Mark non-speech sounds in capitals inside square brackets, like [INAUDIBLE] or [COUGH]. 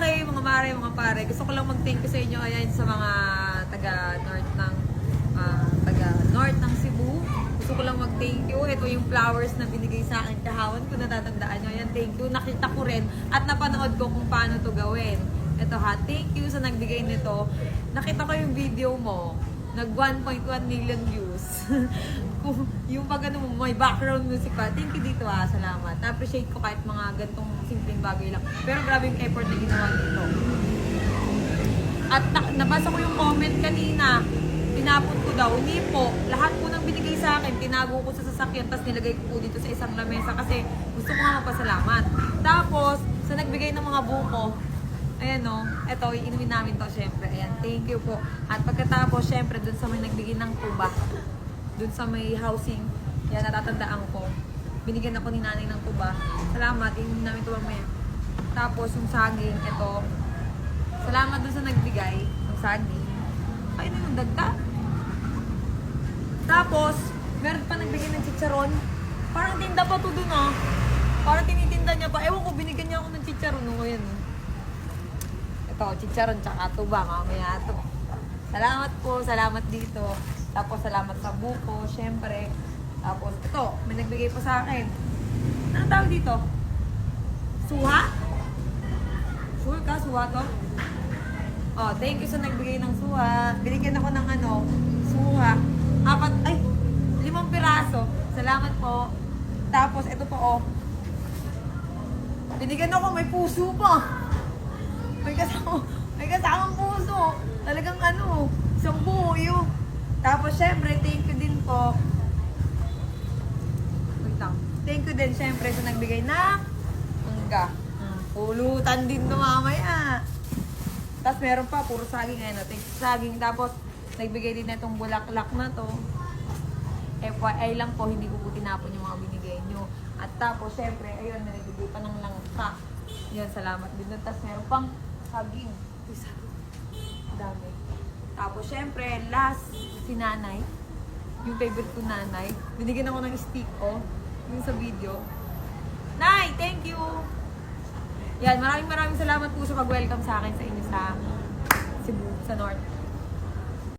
Okay, mga mare, mga pare. Gusto ko lang mag-thank you sa inyo ayan sa mga taga north ng ah, taga north ng Cebu. Gusto ko lang mag-thank you. Ito yung flowers na binigay sa akin kahapon. Kung natatandaan nyo, ayan, thank you. Nakita ko rin at napanood ko kung paano to gawin. Ito ha, thank you sa nagbigay nito. Nakita ko yung video mo. Nag 1.1 million views. [LAUGHS] Kung- yung pag ano may background music pa. Thank you dito ha, salamat. Na-appreciate ko kahit mga gantong simpleng bagay lang. Pero grabe yung effort na ginawa dito. At na- nabasa ko yung comment kanina, tinapon ko daw. Hindi po. Lahat po nang binigay sa akin, tinago ko sa sasakyan, tapos nilagay ko po dito sa isang lamesa kasi gusto ko nga magpasalamat. Tapos, sa nagbigay ng mga buko, ayan o, eto, iinumin namin to syempre. Ayan, thank you po. At pagkatapos, syempre, dun sa may nagbigay ng tuba, dun sa may housing, yan, natatandaan ko. Binigyan ako ni nanay ng tuba. Salamat, inumin namin tuba mamaya. Tapos, yung saging, ito, Salamat dun sa nagbigay ng saging. Ay, na yung dagta. Tapos, meron pa nagbigay ng chicharon. Parang tinda pa to dun ah. Parang tinitinda niya pa. Ewan ko, binigyan niya ako ng chicharon. No, yan. Ito, chicharon tsaka tuba. Mamaya to. Salamat po, salamat dito. Tapos, salamat sa buko, syempre. Tapos, ito, may nagbigay pa sa akin. Anong tawag dito? Suha? Sure ka, suha to? Oh, thank you sa nagbigay ng suha. Binigyan ako ng ano, suha. Apat, ay, limang piraso. Salamat po. Tapos, ito po, oh. Binigyan ako, may puso pa. May kasama, [LAUGHS] may kasamang puso. Talagang ano, isang buo yun. Tapos, syempre, thank you din po. Wait lang. Thank you din, syempre, sa nagbigay na mangga. Mm, Pulutan din to mamaya. Tapos meron pa, puro saging you sa saging. Tapos, nagbigay din na itong bulaklak na to. FYI lang po, hindi ko po tinapon yung mga binigay nyo. At tapos, syempre, ayun, nagbigay pa ng langka. Yun, salamat din. Tapos meron pang saging. Dami. Tapos, syempre, last, si nanay. Yung favorite ko nanay. Binigyan ako ng stick, oh. Yung sa video. Nay, thank you! Yan, maraming maraming salamat po sa pag-welcome sa akin sa inyo sa Cebu, sa North.